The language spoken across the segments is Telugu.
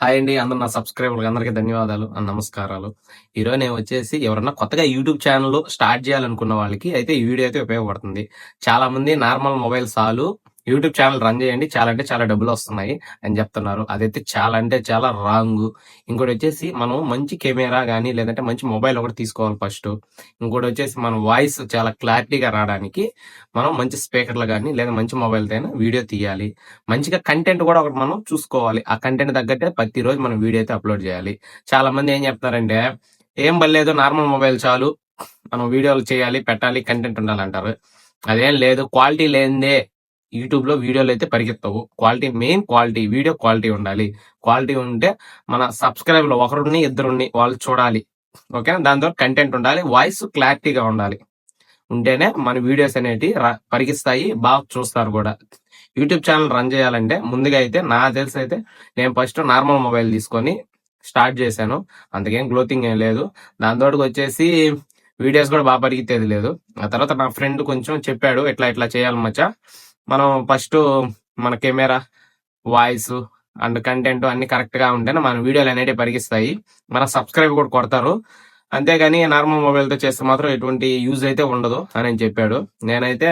హాయ్ అండి అందరు నా సబ్స్క్రైబర్లకు అందరికీ ధన్యవాదాలు నమస్కారాలు. ఈరోజు నేను వచ్చేసి ఎవరన్నా కొత్తగా యూట్యూబ్ ఛానల్ స్టార్ట్ చేయాలనుకున్న వాళ్ళకి అయితే ఈ వీడియో అయితే ఉపయోగపడుతుంది. చాలా మంది నార్మల్ మొబైల్ చాలు యూట్యూబ్ ఛానల్ రన్ చేయండి. చాలా అంటే చాలా డబ్బులు వస్తున్నాయి అని చెప్తున్నారు. అదైతే చాలా అంటే చాలా రాంగ్. ఇంకోటి వచ్చేసి మనం మంచి కెమెరా కానీ లేదంటే మంచి మొబైల్ ఒకటి తీసుకోవాలి ఫస్ట్. ఇంకోటి వచ్చేసి మన వాయిస్ చాలా క్లారిటీగా రావడానికి మనం మంచి స్పీకర్లు కానీ లేదా మంచి మొబైల్ వీడియో తీయాలి. మంచిగా కంటెంట్ కూడా ఒకటి మనం చూసుకోవాలి. ఆ కంటెంట్ తగ్గట్టే ప్రతిరోజు మనం వీడియో అయితే అప్లోడ్ చేయాలి. చాలా మంది ఏం చెప్తారంటే ఏం పర్లేదు నార్మల్ మొబైల్ చాలు. మనం వీడియోలు చేయాలి పెట్టాలి కంటెంట్ ఉండాలంటారు. అదేం లేదు క్వాలిటీ లేనిదే యూట్యూబ్లో వీడియోలు అయితే పరిగెత్తవు. Quality main quality video quality ఉండాలి. క్వాలిటీ ఉంటే మన సబ్స్క్రైబర్లు ఒకరుని ఇద్దరుని వాళ్ళు చూడాలి. ఓకే? దాంతో కంటెంట్ ఉండాలి వాయిస్ క్లారిటీగా ఉండాలి. ఉంటేనే మన వీడియోస్ అనేవి పరిగిస్తాయి బాగా చూస్తారు కూడా. యూట్యూబ్ ఛానల్ రన్ చేయాలంటే ముందుగా అయితే నా తెలిసి అయితే నేను ఫస్ట్ నార్మల్ మొబైల్ తీసుకొని స్టార్ట్ చేశాను. అందుకేం గ్లోతింగ్ ఏం లేదు. దాంతో వచ్చేసి వీడియోస్ కూడా బాగా పరిగెత్తేది లేదు. ఆ తర్వాత నా ఫ్రెండ్ కొంచెం చెప్పాడు ఇట్లా ఇట్లా చేయాలి మచ్చా. మనం ఫస్ట్ మన కెమెరా వాయిస్ అండ్ కంటెంట్ అన్ని కరెక్ట్గా ఉంటేనే మన వీడియోలు అనేవి పరిగిస్తాయి మన సబ్స్క్రైబ్ కూడా కొడతారు. అంతేగాని నార్మల్ మొబైల్తో చేస్తే మాత్రం ఎటువంటి యూజ్ అయితే ఉండదు అని చెప్పాడు. నేనైతే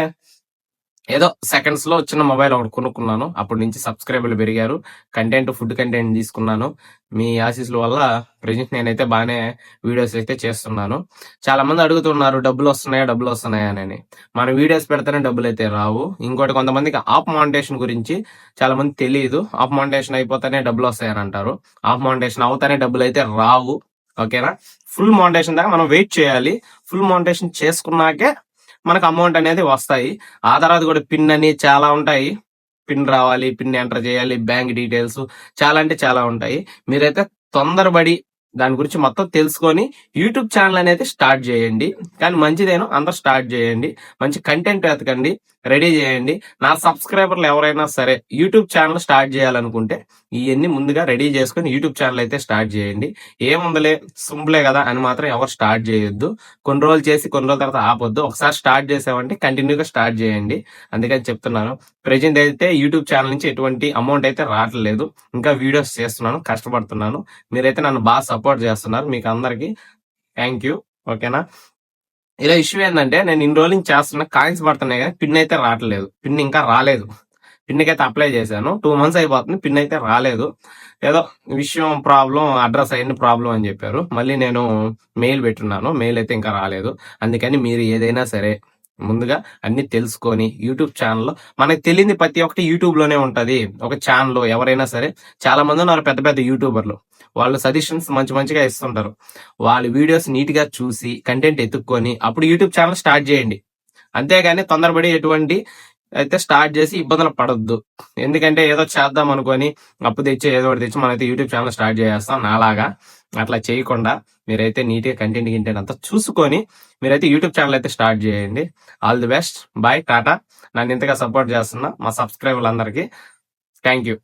ఏదో సెకండ్స్లో వచ్చిన మొబైల్ ఒకటి కొనుక్కున్నాను. అప్పటి నుంచి సబ్స్క్రైబర్లు పెరిగారు. కంటెంట్ ఫుడ్ కంటెంట్ తీసుకున్నాను. మీ ఆశీస్సుల వల్ల ప్రజెంట్ నేనైతే బాగానే వీడియోస్ అయితే చేస్తున్నాను. చాలా మంది అడుగుతున్నారు డబ్బులు వస్తున్నాయా? డబ్బులు వస్తున్నాయా? అని. మన వీడియోస్ పెడితేనే డబ్బులు అయితే రావు. ఇంకోటి కొంతమందికి ఆప్ మానిటేషన్ గురించి చాలా మంది తెలియదు ఆప్ మానిటేషన్ అయిపోతేనే డబ్బులు వస్తాయని అంటారు. ఆప్ మానిటేషన్ అవుతానే డబ్బులు అయితే రావు. ఓకేనా? ఫుల్ మౌంటేషన్ దాకా మనం వెయిట్ చేయాలి. ఫుల్ మౌంటేషన్ చేసుకున్నాకే మనకు అమౌంట్ అనేది వస్తాయి. ఆ తర్వాత కూడా పిన్ అని చాలా ఉంటాయి. పిన్ రావాలి పిన్ ఎంటర్ చేయాలి బ్యాంక్ డీటెయిల్స్ చాలా అంటే చాలా ఉంటాయి. మీరైతే తొందరపడి దాని గురించి మొత్తం తెలుసుకొని యూట్యూబ్ ఛానల్ అనేది స్టార్ట్ చేయండి. కానీ మంచిదేనో అందరూ స్టార్ట్ చేయండి. మంచి కంటెంట్ వెతకండి. రెడీ చేయండి. నా సబ్స్క్రైబర్లు ఎవరైనా సరే యూట్యూబ్ ఛానల్ స్టార్ట్ చేయాలనుకుంటే ఇవన్నీ ముందుగా రెడీ చేసుకుని యూట్యూబ్ ఛానల్ అయితే స్టార్ట్ చేయండి. ఏముందలే సింపులే కదా అని మాత్రం ఎవరు స్టార్ట్ చేయొద్దు. కొన్ని రోజులు చేసి కొన్ని రోజుల తర్వాత ఆపొద్దు. ఒకసారి స్టార్ట్ చేసామంటే కంటిన్యూగా స్టార్ట్ చేయండి. అందుకని చెప్తున్నాను. ప్రజెంట్ అయితే యూట్యూబ్ ఛానల్ నుంచి ఎటువంటి అమౌంట్ అయితే రావట్లేదు. ఇంకా వీడియోస్ చేస్తున్నాను కష్టపడుతున్నాను. మీరైతే నన్ను బాగా సపోర్ట్ చేస్తున్నారు. మీకు అందరికి థ్యాంక్ యూ. ఓకేనా? ఇలా ఇష్యూ ఏంటంటే నేను ఇన్ రోలింగ్ చేస్తున్నా చేస్తున్న కాయిన్స్ పడుతున్నాయి కానీ పిన్ అయితే రావట్లేదు. పిన్ ఇంకా రాలేదు. పిన్ అయితే అప్లై చేశాను. టూ మంత్స్ అయిపోతుంది పిన్ అయితే రాలేదు. ఏదో విషయం ప్రాబ్లం అడ్రస్ అయింది ప్రాబ్లం అని చెప్పారు. మళ్ళీ నేను మెయిల్ పెట్టున్నాను. మెయిల్ అయితే ఇంకా రాలేదు. అందుకని మీరు ఏదైనా సరే ముందుగా అన్ని తెలుసుకొని యూట్యూబ్ ఛానల్లో మనకు తెలియని ప్రతి ఒక్కటి యూట్యూబ్లోనే ఉంటది. ఒక ఛానల్ ఎవరైనా సరే చాలా మంది ఉన్నారు పెద్ద పెద్ద యూట్యూబర్లు. వాళ్ళు సజెషన్స్ మంచి మంచిగా ఇస్తుంటారు. వాళ్ళ వీడియోస్ నీట్గా చూసి కంటెంట్ ఎత్తుక్కొని అప్పుడు యూట్యూబ్ ఛానల్ స్టార్ట్ చేయండి. అంతేగాని తొందరపడి ఎటువంటి అయితే స్టార్ట్ చేసి ఇబ్బందులు పడద్దు. ఎందుకంటే ఏదో చేద్దాం అనుకొని అప్పు తెచ్చి ఏదో ఒకటి తెచ్చి మనమైతే యూట్యూబ్ ఛానల్ స్టార్ట్ చేస్తాం నాలాగా. అట్లా చేయకుండా మీరైతే నీట్గా కంటెంట్ గింటెంట్ అంతా చూసుకొని మీరైతే యూట్యూబ్ ఛానల్ అయితే స్టార్ట్ చేయండి. All the best bye Tata నన్ను ఇంతగా సపోర్ట్ చేస్తున్నా మా సబ్స్క్రైబర్లందరికీ థ్యాంక్ యూ